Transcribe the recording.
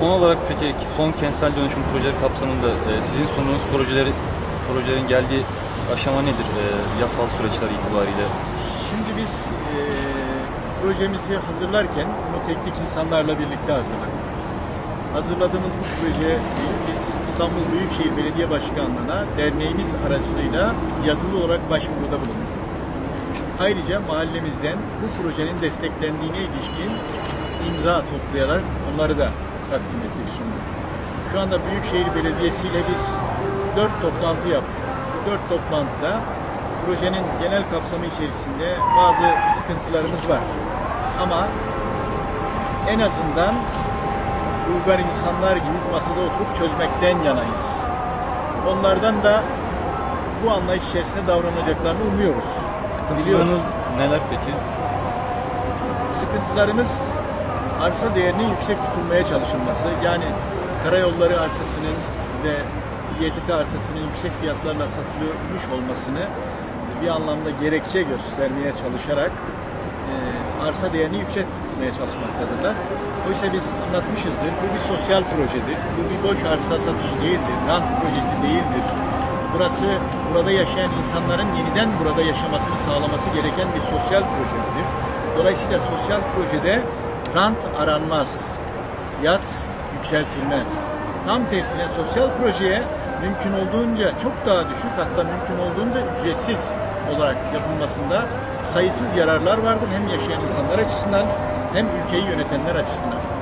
Son olarak peki son kentsel dönüşüm projeleri kapsamında e, sizin sunduğunuz projeleri projelerin geldiği aşama nedir e, yasal süreçler itibariyle? Şimdi biz e, projemizi hazırlarken bunu teknik insanlarla birlikte hazırladık. Hazırladığımız bu projeyi biz İstanbul Büyükşehir Belediye Başkanlığı'na derneğimiz aracılığıyla yazılı olarak başvuruda bulunduk. Ayrıca mahallemizden bu projenin desteklendiğine ilişkin imza toplayarak onları da takdim ettik sunduk. Şu anda Büyükşehir Belediyesi ile biz dört toplantı yaptık. Bu dört toplantıda projenin genel kapsamı içerisinde bazı sıkıntılarımız var. Ama en azından uygar insanlar gibi masada oturup çözmekten yanayız. Onlardan da bu anlayış içerisinde davranacaklarını umuyoruz. Biliyoruz. Sıkıntılarınız neler peki? Sıkıntılarımız arsa değerinin yüksek tutulmaya çalışılması. Yani karayolları arsasının ve İETT arsasının yüksek fiyatlarla satılmış olmasını bir anlamda gerekçe göstermeye çalışarak e, arsa değerini yüksek tutmaya çalışmaktadırlar. Oysa biz anlatmışızdır. Bu bir sosyal projedir. Bu bir boş arsa satışı değildir. Rant projesi değildir. Burası burada yaşayan insanların yeniden burada yaşamasını sağlaması gereken bir sosyal projedir. Dolayısıyla sosyal projede rant aranmaz. Yat yükseltilmez. Tam tersine sosyal projeye mümkün olduğunca çok daha düşük hatta mümkün olduğunca ücretsiz olarak yapılmasında sayısız yararlar vardır hem yaşayan insanlar açısından hem ülkeyi yönetenler açısından.